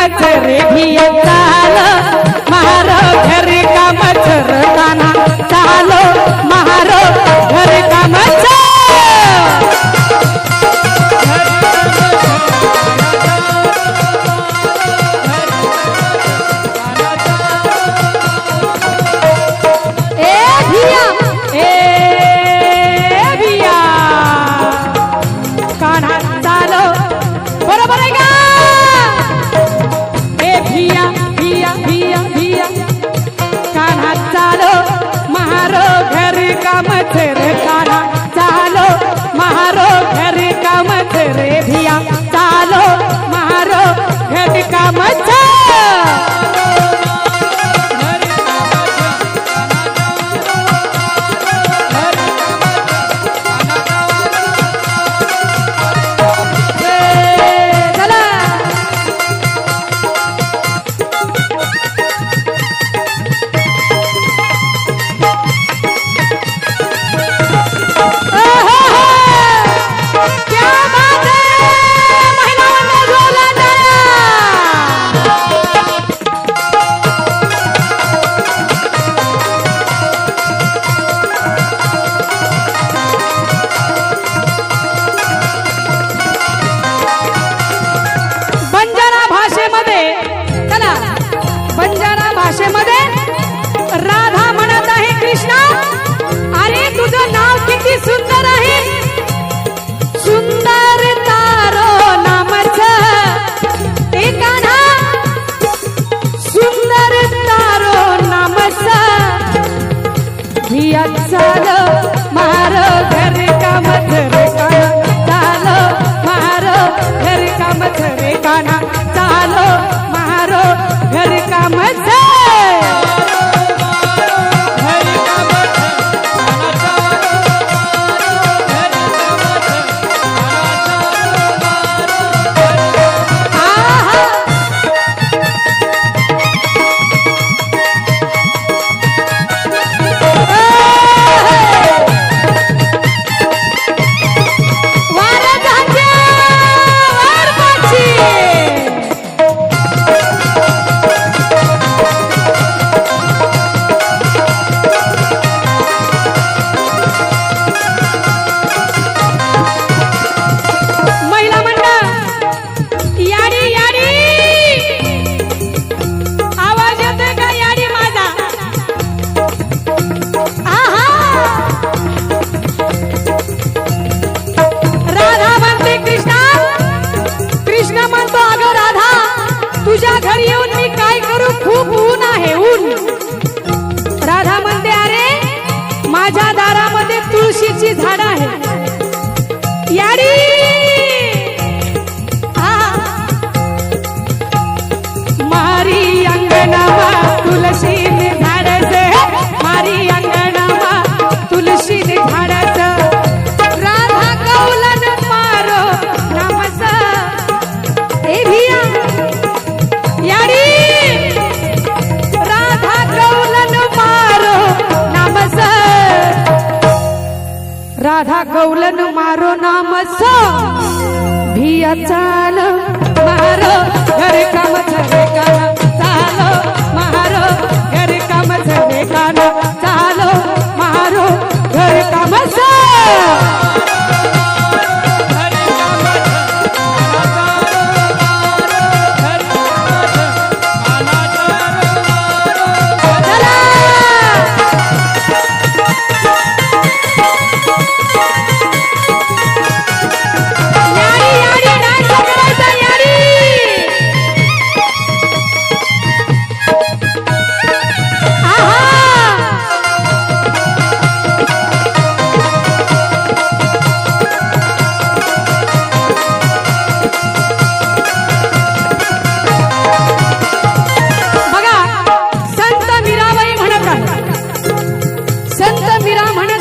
कचरे भियताला राधा कौलन मारो नाम सो. भी अचान मारो घर काम करे का ராமண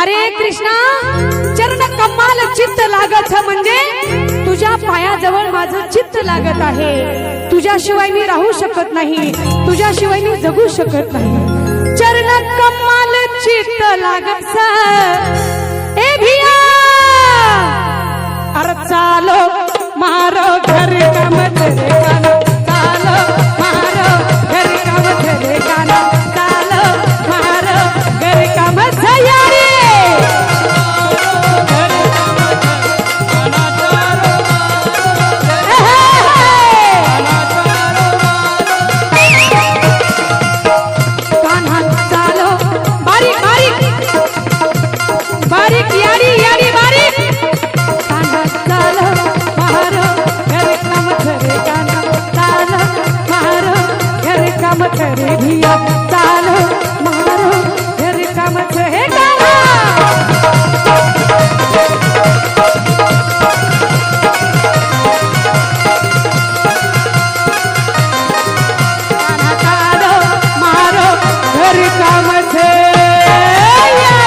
अरे कृष्णा चरण कमाल चित्त लागत म्हणजे तुझ्या पायाजवळ माझं चित्त लागत आहे. तुझ्याशिवाय मी राहू शकत नाही तुझ्याशिवाय मी जगू शकत नाही. चरण कमाल चित्त लागत